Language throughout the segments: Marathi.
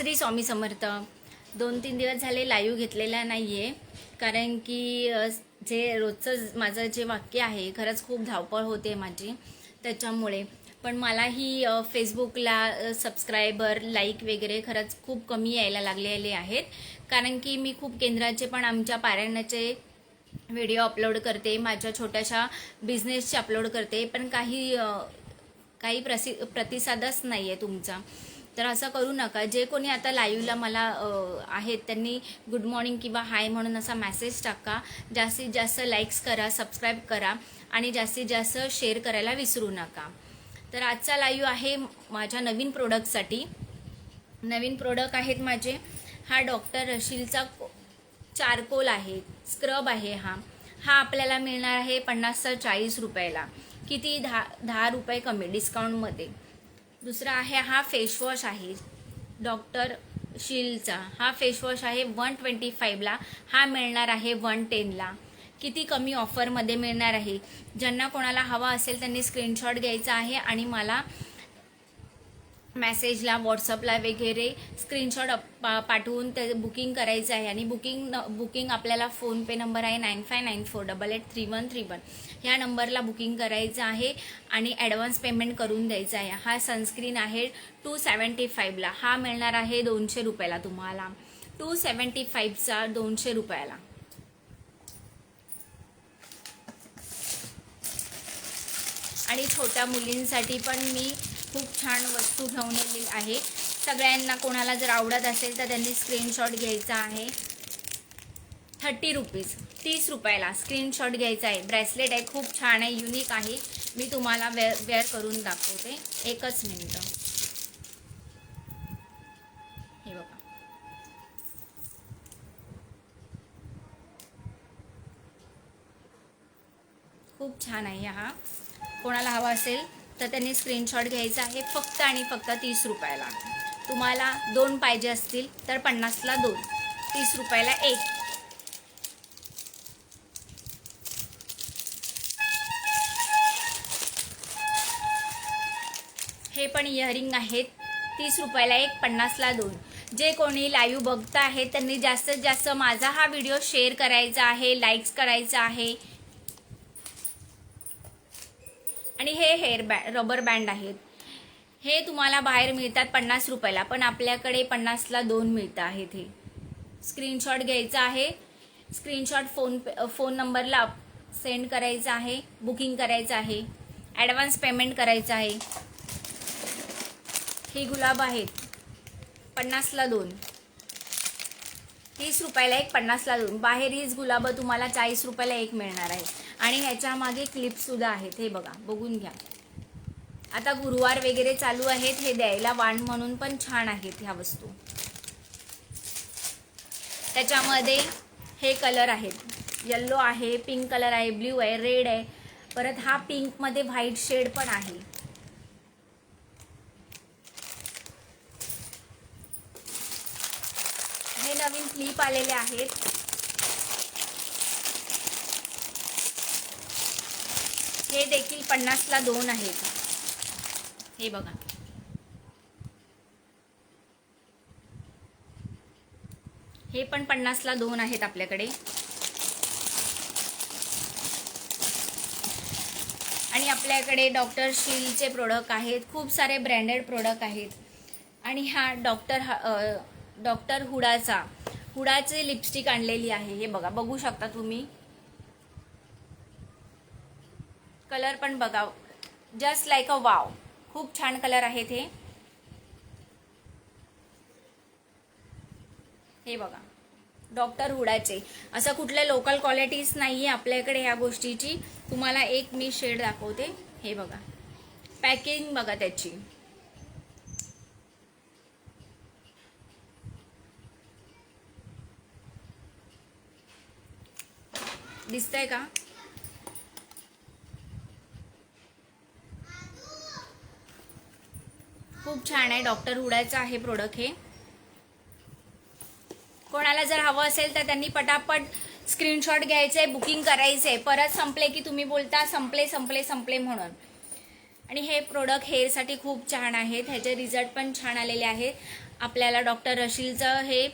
श्री स्वामी समर्थ. दोन तीन दिवस झाले लाईव्ह घेतलेला नाही आहे कारण की जे रोजचं माझं जे वाक्य आहे खरंच खूप धावपळ होते माझी त्याच्यामुळे. पण मलाही फेसबुकला सबस्क्रायबर लाईक वगैरे खरंच खूप कमी यायला लागलेले आहेत. कारण की मी खूप केंद्राचे पण आमच्या पारायणाचे व्हिडिओ अपलोड करते माझ्या छोट्याशा बिझनेसचे अपलोड करते पण काही काही प्रसि प्रतिसादच नाही आहे तुमचा. तर असं करू नका. जे कोणी आता लाईव्हला मला आहेत त्यांनी गुड मॉर्निंग किंवा हाय म्हणून असा मेसेज टाका. जास्तीत जास्त लाईक्स करा सबस्क्राईब करा आणि जास्तीत जास्त शेअर करायला विसरू नका. तर आजचा लाईव्ह आहे माझ्या नवीन प्रोडक्टसाठी नवीन प्रोडक्ट आहेत माझे. हा डॉक्टर रशीलचा चारकोल आहे स्क्रब आहे हा. हा आपल्याला मिळणार आहे पन्नास ते चाळीस रुपयाला. किती? दहा दहा रुपये कमी डिस्काउंटमध्ये दुसरा आहे हा फेसवॉश आहे. डॉक्टर शीलचा हा फेसवॉश आहे वन ट्वेंटी फाईव्हला हा मिळणार आहे वन टेनला किती कमी ऑफरमध्ये मिळणार आहे? ज्यांना कोणाला हवा असेल त्यांनी स्क्रीनशॉट घ्यायचा आहे आणि मला मेसेजला व्हॉट्सअपला वगैरे स्क्रीनशॉट पा पाठवून ते बुकिंग करायचं आहे. आणि बुकिंग बुकिंग आपल्याला फोनपे नंबर आहे nine five nine four double eight three one three one ह्या नंबरला बुकिंग करायचं आहे आणि ॲडव्हान्स पेमेंट करून द्यायचं आहे. हा सनस्क्रीन आहे टू सेवन्टी फाईव्हला हा मिळणार आहे दोनशे रुपयाला तुम्हाला. टू सेवन्टी फाईव्हचा दोनशे रुपयाला. आणि छोट्या मुलींसाठी पण मी खूप छान वस्तू घेऊन आलेली आहे. सगळ्यांना कोणाला जर आवडत असेल तर त्यांनी स्क्रीनशॉट घ्यायचा आहे. थर्टी रुपीज तीस रुपयाला स्क्रीनशॉट घ्यायचा आहे. ब्रेसलेट आहे खूप छान आहे युनिक आहे. मी तुम्हाला वेअर वेअर करून दाखवते. एकच मिनिट. हे बघा. खूप छान आहे हा. कोणाला हवा असेल तर त्यांनी स्क्रीनशॉट घ्यायचा आहे फक्त आणि फक्त तीस रुपयाला. तुम्हाला दोन पाहिजे असतील तर पन्नासला दोन. तीस रुपयाला एक. हे पण इयरिंग आहेत. तीस रुपयाला एक पन्नासला दोन. जे कोणी लाईव्ह बघत आहे त्यांनी जास्तीत जास्त माझा हा व्हिडिओ शेअर करायचा आहे लाईक्स करायचा आहे. आणि हे हेअर बॅ रबर बँड आहेत. हे तुम्हाला बाहेर मिळतात पन्नास रुपयाला पण आपल्याकडे पन्नासला दोन मिळतं आहेत हे. स्क्रीनशॉट घ्यायचा आहे. स्क्रीनशॉट फोन पे फोन नंबरला सेंड करायचा आहे बुकिंग करायचं आहे ॲडव्हान्स पेमेंट करायचं आहे. हे गुलाब आहेत. पन्नासला दोन. तीस रुपयाला एक पन्नासला दोन. बाहेर हीच गुलाबं तुम्हाला चाळीस रुपयाला एक मिळणार आहे. आणि ह्याच्या मागे क्लिपसुद्धा आहेत. हे बघा बघून घ्या. आता गुरुवार वगैरे चालू आहेत. हे द्यायला वाण म्हणून पण छान आहेत ह्या वस्तू. त्याच्यामध्ये हे कलर आहेत. येल्लो आहे पिंक कलर आहे ब्ल्यू आहे रेड आहे. परत हा पिंकमध्ये व्हाईट शेड पण आहे. नवीन क्लिप आलेले आहेत. हे देखील पन्नासला दोन आहेत. हे बघा. हे पण पन्नासला दोन आहेत आपल्याकडे. आणि आपल्याकडे डॉक्टर शीलचे प्रोडक्ट आहेत. खूप सारे ब्रँडेड प्रोडक्ट आहेत. आणि हा डॉक्टर हा डॉक्टर हुडाचा. हुडाचे लिपस्टिक आणलेली आहे. हे बघा बघू शकता तुम्ही. कलर पण बघा. जस्ट लाईक अ वाव खूप छान कलर आहेत हे. हे बघा. डॉक्टर हुडाचे. असं कुठल्या लोकल क्वालिटीज नाही आहे आपल्याकडे ह्या गोष्टीची. तुम्हाला एक मी शेड दाखवते. हे बघा. पॅकिंग बघा त्याची. दिसतंय का? खूप छान आहे. डॉक्टर हुडायचं आहे प्रोडक्ट हे. कोणाला जर हवं असेल तर त्यांनी पटापट स्क्रीनशॉट घ्यायचे बुकिंग करायचे. परत संपले की तुम्ही बोलता संपले संपले संपले म्हणून. आणि हे प्रोडक्ट हेअरसाठी खूप छान आहेत ह्याचे रिझल्ट पण छान आलेले आहेत आपल्याला डॉक्टर रशीलचं हे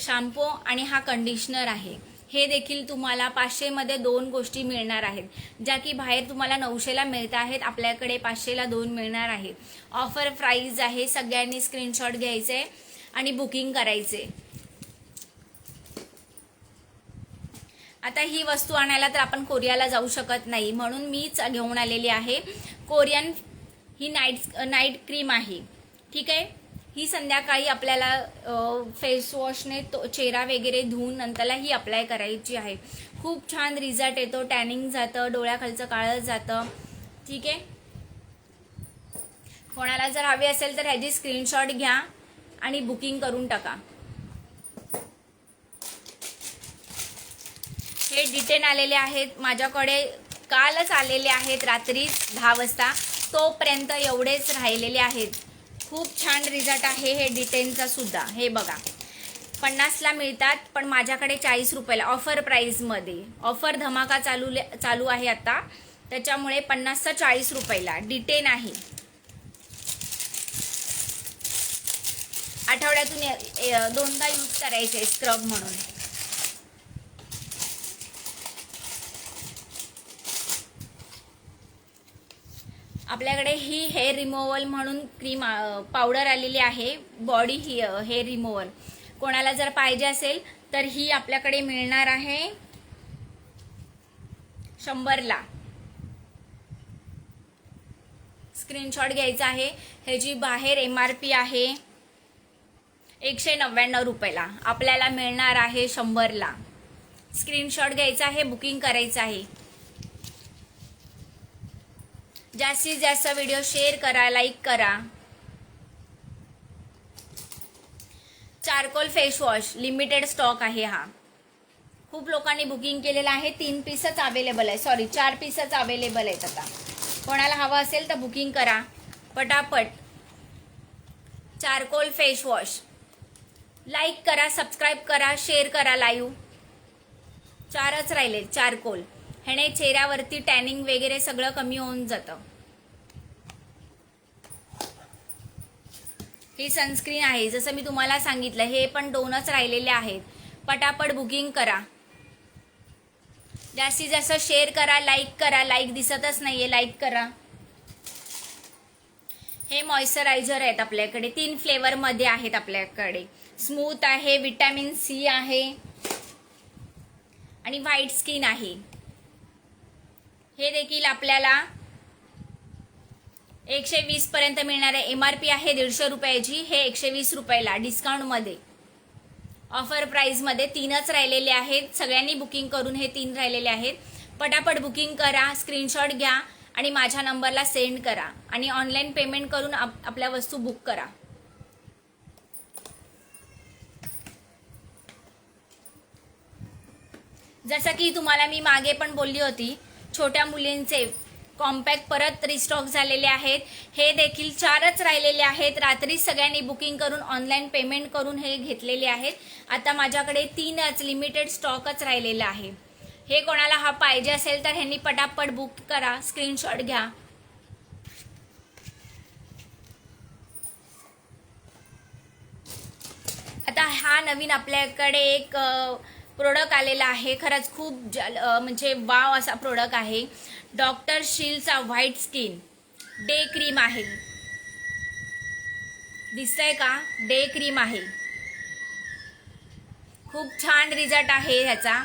शॅम्पू आणि हा कंडिशनर आहे. हे देखील तुम्हाला पाचशेमध्ये दोन गोष्टी मिळणार आहेत. ज्या की बाहेर तुम्हाला नऊशेला मिळत आहेत आपल्याकडे पाचशेला दोन मिळणार आहे ऑफर प्राईज आहे सगळ्यांनी स्क्रीनशॉट घ्यायचे आणि बुकिंग करायचे. आता ही वस्तू आणायला तर आपण कोरियाला जाऊ शकत नाही. म्हणून मीच घेऊन आलेली आहे. कोरियन ही नाईट नाईट क्रीम आहे. ठीक आहे? ही संध्याकाळी आपल्याला फेस वॉशने तो चेहरा वगैरे धुवून नंतरला ही अप्लाय करायची आहे. खूप छान रिझल्ट येतो. टॅनिंग जातं डोळ्याखालचं काळं जातं. ठीक आहे? कोणाला जर हवी असेल तर ह्याची स्क्रीनशॉट घ्या आणि बुकिंग करून टाका. हे डिटेन आलेले आहेत. माझ्याकडे कालच आलेले आहेत रात्री दहा वाजता. तोपर्यंत एवढेच राहिलेले आहेत. खूप छान रिझल्ट आहे हे डिटेनचा सुद्धा. हे बघा. पन्नासला मिळतात पण माझ्याकडे चाळीस रुपयाला ऑफर प्राईजमध्ये ऑफर धमाका चालू चालू आहे आता. त्याच्यामुळे पन्नासचा चाळीस रुपयाला डिटेन आहे. आठवड्यातून दोनदा यूज करायचे स्क्रब म्हणून. आपल्याकडे ही हेअर रिमूव्हल म्हणून क्रीम पावडर आलेली आहे. बॉडी ही हेअर रिमूव्हल कोणाला जर पाहिजे असेल तर ही आपल्याकडे मिळणार आहे. शंभरला. स्क्रीनशॉट घ्यायचा आहे. ह्याची बाहेर एम आर पी आहे एकशे नव्याण्णव रुपयाला. आपल्याला मिळणार आहे शंभरला. स्क्रीनशॉट घ्यायचा आहे बुकिंग करायचं आहे. जास्तीत जास्त व्हिडिओ शेअर करा लाईक करा. Charcoal face wash limited stock आहे हा. खूप लोकांनी बुकिंग केलेलं आहे. तीन पीसच अवेलेबल आहे. सॉरी चार पीसच अवेलेबल आहेत आता. कोणाला हवं असेल तर बुकिंग करा. पटापट. चारकोल फेस वॉश लाईक करा सबस्क्राईब करा शेअर करा लाईव्ह चारच राहिले चारकोल. ह्याने चेहऱ्यावरती टॅनिंग वगैरे सगळं कमी होऊन जातं. ही सनस्क्रीन आहे. जसं मी तुम्हाला सांगितलं हे पण दोनच राहिलेले आहेत. पटापट बुकिंग करा. जास्तीत जास्त शेअर करा लाईक करा. लाईक दिसतच नाहीये लाईक करा. हे मॉइश्चरायझर आहेत आपल्याकडे. तीन फ्लेवरमध्ये आहेत आपल्याकडे. स्मूथ आहे विटॅमिन सी आहे. आणि व्हाईट स्किन आहे. हे देखील आपल्याला एकशे वीस पर्यंत मिळणार एमआरपी एम आर पी आहे दीडशे रुपयाची. हे एकशे वीस रुपयाला डिस्काउंटमध्ये ऑफर प्राईजमध्ये तीनच राहिलेले आहेत. सगळ्यांनी बुकिंग करून हे तीन राहिलेले आहेत. पटापट बुकिंग करा स्क्रीनशॉट घ्या आणि माझ्या नंबरला सेंड करा आणि ऑनलाईन पेमेंट करून आप आपल्या वस्तू बुक करा. जसं की तुम्हाला मी मागे पण बोलली होती छोट्या मुलींचे कॉम्पॅक्ट परत रिस्टॉक झालेले आहेत. हे देखील चारच राहिलेले आहेत. रात्री सगळ्यांनी बुकिंग करून ऑनलाईन पेमेंट करून हे घेतलेले आहेत. आता माझ्याकडे तीनच लिमिटेड स्टॉकच राहिलेला आहे. हे कोणाला हा पाहिजे असेल तर ह्यांनी पटापट बुक करा. स्क्रीनशॉट घ्या. आता हा नवीन आपल्याकडे एक प्रोडक्ट आलेला आहे. खरंच खूप जल म्हणजे वाव असा प्रोडक्ट आहे. डॉक्टर शीलचा व्हाईट स्किन डे क्रीम आहे. दिसतंय का? डे क्रीम आहे. खूप छान रिझल्ट आहे ह्याचा.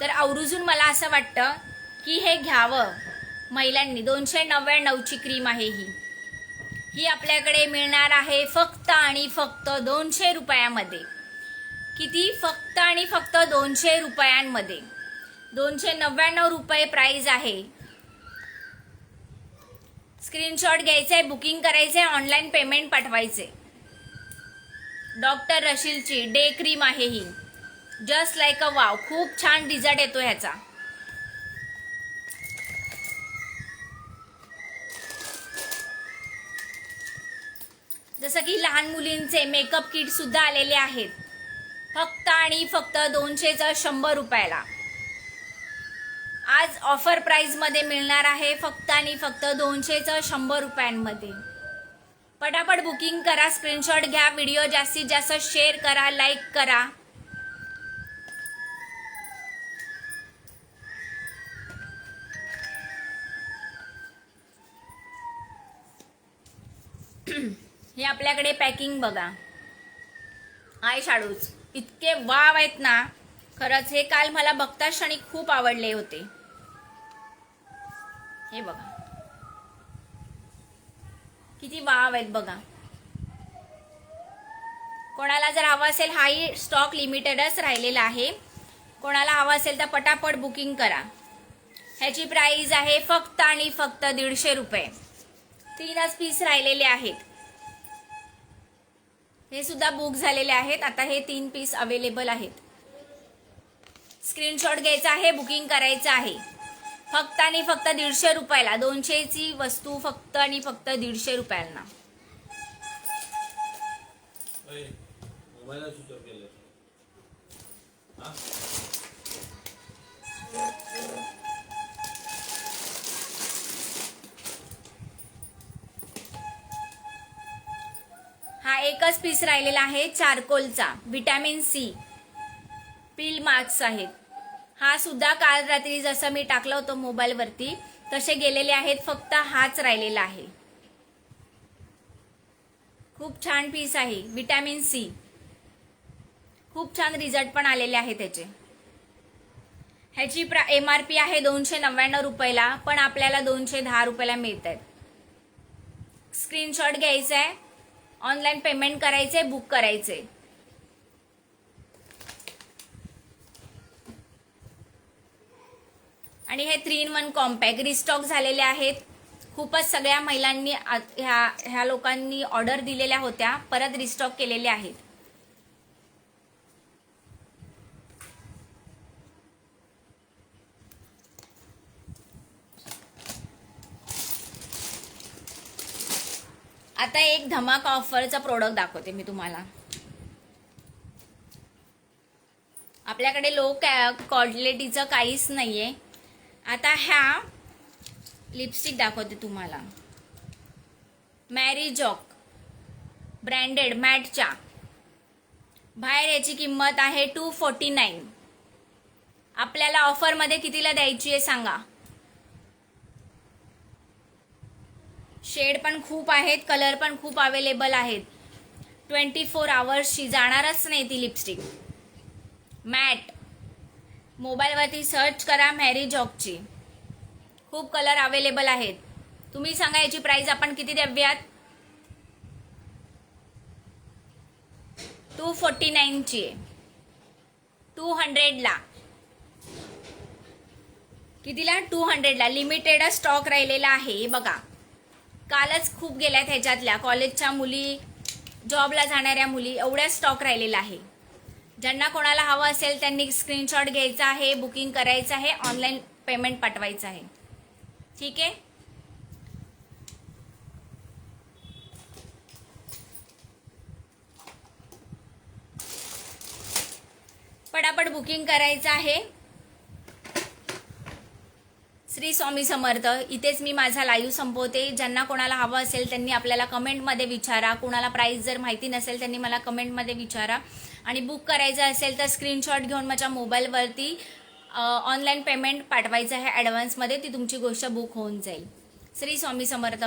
तर आवर्जून मला असं वाटतं की हे घ्यावं. महिलांनी दोनशे नव्याण्णवची क्रीम आहे ही. ही आपल्याकडे मिळणार आहे फक्त आणि फक्त दोनशे रुपयामध्ये. किती फक्त आणि फक्त दोनशे रुपयांमध्ये. दोनशे नव्याण्णव रुपये प्राईज आहे. स्क्रीनशॉट घ्यायचे बुकिंग करायचे ऑनलाईन पेमेंट पाठवायचे. डॉक्टर रशीलची डे क्रीम आहे ही. जस्ट लाईक अ वाव खूप छान रिझल्ट येतो ह्याचा. जसं की लहान मुलींचे मेकअप किट सुद्धा आलेले आहेत. आणि फक्त दोनशेचं शंभर रुपयाला. आज ऑफर प्राईजमध्ये मिळणार आहे फक्त आणि फक्त दोनशेचं शंभर रुपयांमध्ये. पटापट बुकिंग करा स्क्रीनशॉट घ्या व्हिडिओ जास्तीत जास्त शेअर करा लाईक करा. हे आपल्याकडे पॅकिंग बघा. आय शाडूच इतके वाव आहेत ना खरंच हे काल मला बघता क्षणी खूप आवडले होते. हे बघा. किती वाव आहेत बघा. कोणाला जर हवा असेल हाही स्टॉक लिमिटेडच राहिलेला आहे. कोणाला हवा असेल तर पटापट बुकिंग करा. ह्याची प्राइस आहे फक्त आणि फक्त दीडशे रुपये. तीनच पीस राहिलेले आहेत. हे सुद्धा बुक झालेले आहेत. आता हे तीन पीस अवेलेबल आहेत. स्क्रीनशॉट घ्यायचा आहे बुकिंग करायचं आहे. फक्त आणि फक्त दीडशे रुपयाला. दोनशेची वस्तू फक्त आणि फक्त दीडशे रुपयांना. हा एकच पीस राहिलेला आहे चारकोलचा विटॅमिन सी पील मार्क्स आहेत. हा सुद्धा काल रात्री जसं मी टाकलं होतं मोबाईलवरती तसे गेलेले आहेत फक्त हाच राहिलेला आहे. खूप छान पीस आहे विटॅमिन सी खूप छान रिझल्ट पण आलेले आहे त्याचे. ह्याची प्रा एम आर पी आहे दोनशे नव्याण्णव रुपयाला पण आपल्याला दोनशे दहा रुपयाला मिळत आहेत. स्क्रीनशॉट घ्यायचा आहे ऑनलाईन पेमेंट करायचे बुक करायचे. आणि हे three in one compact restock झालेले आहेत. खूपच सगळ्या महिलांनी ह्या ह्या लोकांनी ऑर्डर दिलेल्या होत्या परत रिस्टॉक केलेल्या आहेत आता एक धमाका ऑफरचा प्रोडक्ट दाखवते मी तुम्हाला. आपल्याकडे लो क्वालिटीचं काहीच नाहीये. आता ह्या लिपस्टिक दाखवते तुम्हाला. मॅरी जॉक ब्रँडेड मॅटच्या बाहेर याची किंमत आहे टू फोर्टी नाईन आपल्याला ऑफरमध्ये कितीला द्यायची आहे सांगा? शेड पण खूप आहेत कलर पण खूप अवेलेबल आहेत. ट्वेंटी फोर आवर्सची जाणारच नाही ती लिपस्टिक मॅट मोबाईलवरती सर्च करा मॅरी जॉबची खूप कलर अवेलेबल आहेत. तुम्ही सांगा याची प्राइस आपण किती द्याव्यात? टू फोर्टी नाईनची आहे. टू हंड्रेडला कितीला? टू हंड्रेडला लिमिटेडच स्टॉक राहिलेला आहे हे बघा. कालच खूप गेल्यात ह्याच्यातल्या. कॉलेजच्या मुली जॉबला जाणाऱ्या मुली एवढ्या स्टॉक राहिलेला आहे. ज्यांना कोणाला हवं असेल त्यांनी स्क्रीनशॉट घ्यायचा आहे बुकिंग करायचं आहे ऑनलाईन पेमेंट पाठवायचं आहे. ठीक आहे? पटापट बुकिंग करायचं आहे. श्री स्वामी समर्थ इथेच मी माझा लाईव्ह संपवते. ज्यांना कोणाला हवं असेल त्यांनी आपल्याला कमेंटमध्ये विचारा. कोणाला प्राईस जर माहिती नसेल त्यांनी मला कमेंटमध्ये विचारा. आणि बुक करायचं असेल तर स्क्रीनशॉट घेऊन माझ्या मोबाईलवरती ऑनलाईन पेमेंट पाठवायचं आहे ॲडव्हान्समध्ये ती तुमची गोष्ट बुक होऊन जाईल. श्री स्वामी समर्थ.